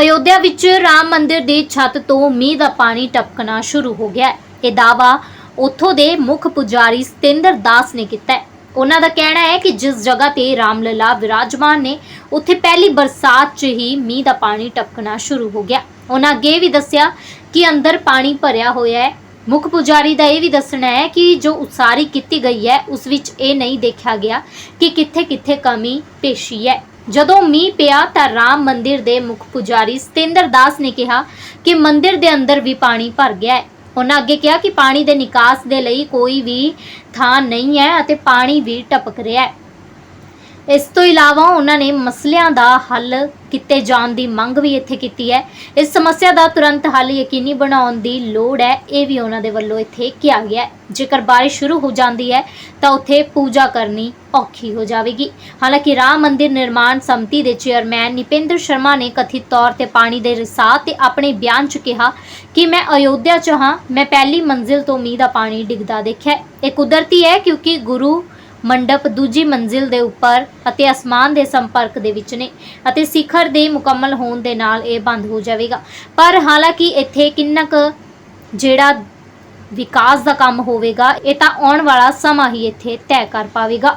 ਅਯੋਧਿਆ ਵਿੱਚ ਰਾਮ ਮੰਦਿਰ ਦੀ ਛੱਤ ਤੋਂ ਮੀਂਹ ਦਾ ਪਾਣੀ ਟਪਕਣਾ ਸ਼ੁਰੂ ਹੋ ਗਿਆ ਹੈ। ਇਹ ਦਾਵਾ ਉੱਥੋਂ ਦੇ ਮੁੱਖ ਪੁਜਾਰੀ ਸਤਿੰਦਰ ਦਾਸ ਨੇ ਕੀਤਾ ਹੈ। ਉਹਨਾਂ ਦਾ ਕਹਿਣਾ ਹੈ ਕਿ ਜਿਸ ਜਗ੍ਹਾ ਤੇ ਰਾਮਲਲਾ ਵਿਰਾਜਮਾਨ ਨੇ, ਉੱਥੇ ਪਹਿਲੀ ਬਰਸਾਤ 'ਚ ਹੀ ਮੀਂਹ ਦਾ ਪਾਣੀ ਟਪਕਣਾ ਸ਼ੁਰੂ ਹੋ ਗਿਆ। ਉਹਨਾਂ ਅੱਗੇ ਵੀ ਦੱਸਿਆ ਕਿ ਅੰਦਰ ਪਾਣੀ ਭਰਿਆ ਹੋਇਆ ਹੈ। ਮੁੱਖ ਪੁਜਾਰੀ ਦਾ ਇਹ ਵੀ ਦੱਸਣਾ ਹੈ ਕਿ ਜੋ ਉਸਾਰੀ ਕੀਤੀ ਗਈ ਹੈ, ਉਸ ਵਿੱਚ ਇਹ ਨਹੀਂ ਦੇਖਿਆ ਗਿਆ ਕਿ ਕਿੱਥੇ-ਕਿੱਥੇ ਕਮੀ ਪੇਸ਼ੀ ਹੈ। ਜਦੋਂ ਮੀਂਹ ਪਿਆ ਤਾਂ ਰਾਮ ਮੰਦਿਰ ਦੇ ਮੁੱਖ ਪੁਜਾਰੀ ਸਤਿੰਦਰ ਦਾਸ ਨੇ ਕਿਹਾ ਕਿ ਮੰਦਿਰ ਦੇ ਅੰਦਰ ਵੀ ਪਾਣੀ ਭਰ ਗਿਆ ਹੈ। ਉਹਨਾਂ ਅੱਗੇ ਕਿਹਾ ਕਿ ਪਾਣੀ ਦੇ ਨਿਕਾਸ ਦੇ ਲਈ ਕੋਈ ਵੀ ਥਾਂ ਨਹੀਂ ਹੈ ਅਤੇ ਪਾਣੀ ਵੀ ਟਪਕ ਰਿਹਾ ਹੈ। ਇਸ ਤੋਂ ਇਲਾਵਾ ਉਹਨਾਂ ਨੇ ਮਸਲਿਆਂ ਦਾ ਹੱਲ ਕੀਤੇ ਜਾਣ ਦੀ ਮੰਗ ਵੀ ਇੱਥੇ ਕੀਤੀ ਹੈ। ਇਸ ਸਮੱਸਿਆ ਦਾ ਤੁਰੰਤ ਹੱਲ ਯਕੀਨੀ ਬਣਾਉਣ ਦੀ ਲੋੜ ਹੈ, ਇਹ ਵੀ ਉਹਨਾਂ ਦੇ ਵੱਲੋਂ ਇੱਥੇ ਕਿਹਾ ਗਿਆ ਹੈ। ਜੇਕਰ ਬਾਰਿਸ਼ ਸ਼ੁਰੂ ਹੋ ਜਾਂਦੀ ਹੈ, ਤਾਂ ਉੱਥੇ ਪੂਜਾ ਕਰਨੀ ਔਖੀ ਹੋ ਜਾਵੇਗੀ। ਹਾਲਾਂਕਿ ਰਾਮ ਮੰਦਿਰ ਨਿਰਮਾਣ ਸਮਿਤੀ ਦੇ ਚੇਅਰਮੈਨ ਨਿਪਿੰਦਰ ਸ਼ਰਮਾ ਨੇ ਕਥਿਤ ਤੌਰ ਤੇ ਪਾਣੀ ਦੇ ਰਿਸਾਅ ਤੇ ਆਪਣੇ ਬਿਆਨ 'ਚ ਕਿਹਾ ਕਿ ਮੈਂ ਅਯੋਧਿਆ 'ਚ ਹਾਂ, ਮੈਂ ਪਹਿਲੀ ਮੰਜ਼ਿਲ ਤੋਂ ਮੀਂਹ ਦਾ ਪਾਣੀ ਡਿੱਗਦਾ ਦੇਖਿਆ ਇਹ ਕੁਦਰਤੀ ਹੈ ਕਿਉਂਕਿ ਗੁਰੂ ਮੰਡਪ ਦੂਜੀ ਮੰਜ਼ਿਲ ਦੇ ਉੱਪਰ ਅਤੇ ਅਸਮਾਨ ਦੇ ਸੰਪਰਕ ਦੇ ਵਿੱਚ ਨੇ ਅਤੇ ਸਿਖਰ ਦੇ ਮੁਕੰਮਲ ਹੋਣ ਦੇ ਨਾਲ ਇਹ ਬੰਦ ਹੋ ਜਾਵੇਗਾ। ਪਰ ਹਾਲਾਂਕਿ ਇੱਥੇ ਕਿੰਨਾ ਕੁ ਜਿਹੜਾ ਵਿਕਾਸ ਦਾ ਕੰਮ ਹੋਵੇਗਾ, ਇਹ ਤਾਂ ਆਉਣ ਵਾਲਾ ਸਮਾਂ ਹੀ ਇੱਥੇ ਤੈਅ ਕਰ ਪਾਵੇਗਾ।